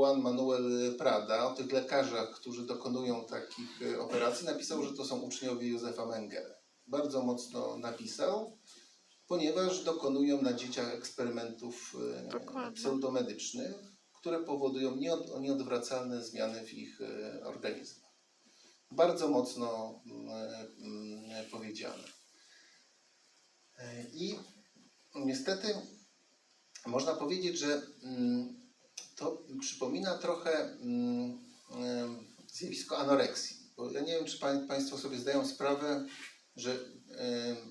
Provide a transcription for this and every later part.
Juan Manuel Prada, o tych lekarzach, którzy dokonują takich e, operacji, napisał, że to są uczniowie Józefa Mengele. Bardzo mocno napisał, ponieważ dokonują na dzieciach eksperymentów e, Dokładnie. pseudomedycznych, które powodują nieod, nieodwracalne zmiany w ich e, organizmach. Bardzo mocno mm, mm, powiedziane. I niestety można powiedzieć, że mm, to przypomina trochę mm, zjawisko anoreksji. Bo ja nie wiem, czy pań, Państwo sobie zdają sprawę, że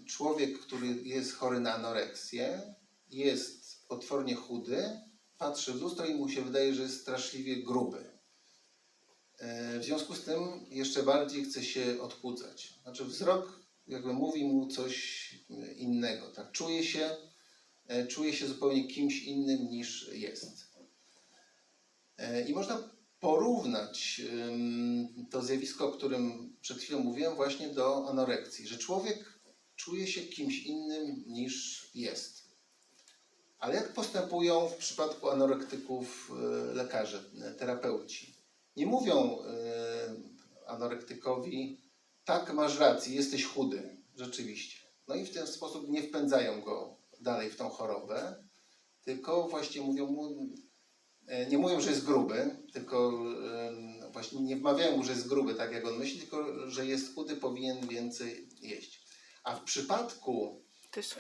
człowiek, który jest chory na anoreksję, jest potwornie chudy, patrzy w lustro i mu się wydaje, że jest straszliwie gruby. E, W związku z tym jeszcze bardziej chce się odchudzać. Znaczy wzrok jakby mówi mu coś innego. Tak? Czuje się, e, czuje się zupełnie kimś innym niż jest. E, I można porównać to zjawisko, o którym przed chwilą mówiłem, właśnie do anorekcji, że człowiek czuje się kimś innym niż jest. Ale jak postępują w przypadku anorektyków e, lekarze, terapeuci? Nie mówią e, anorektykowi, tak, masz rację, jesteś chudy, rzeczywiście. No i w ten sposób nie wpędzają go dalej w tą chorobę, tylko właśnie mówią mu, nie mówią, że jest gruby, tylko e, właśnie nie wmawiają mu, że jest gruby, tak jak on myśli, tylko że jest chudy, powinien więcej jeść. A w przypadku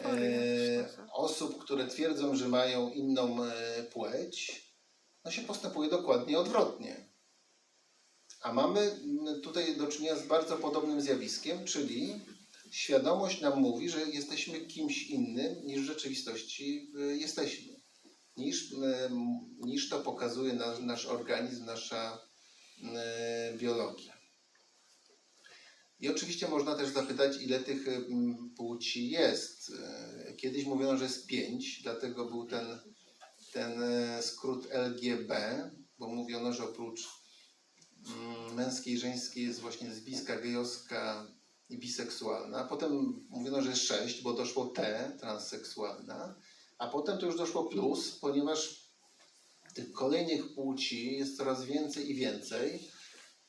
e, osób, które twierdzą, że mają inną e, płeć, no się postępuje dokładnie odwrotnie. A mamy tutaj do czynienia z bardzo podobnym zjawiskiem, czyli świadomość nam mówi, że jesteśmy kimś innym niż w rzeczywistości e, jesteśmy. Niż, niż to pokazuje nasz, nasz organizm, nasza biologia. I oczywiście można też zapytać, ile tych płci jest. Kiedyś mówiono, że jest pięć, dlatego był ten, ten e, skrót LGB, bo mówiono, że oprócz męskiej żeńskiej jest właśnie lesbijska, gejowska i biseksualna. Potem mówiono, że jest sześć, bo doszło T, transseksualna. A potem to już doszło plus, ponieważ tych kolejnych płci jest coraz więcej i więcej.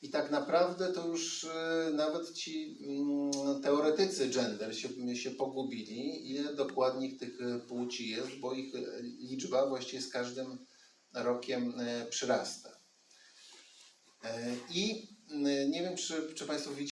I tak naprawdę to już e, nawet ci mm, teoretycy gender się, się pogubili, ile dokładnie tych e, płci jest, bo ich e, liczba właściwie z każdym rokiem przyrasta. I nie wiem, czy, czy Państwo widzieli,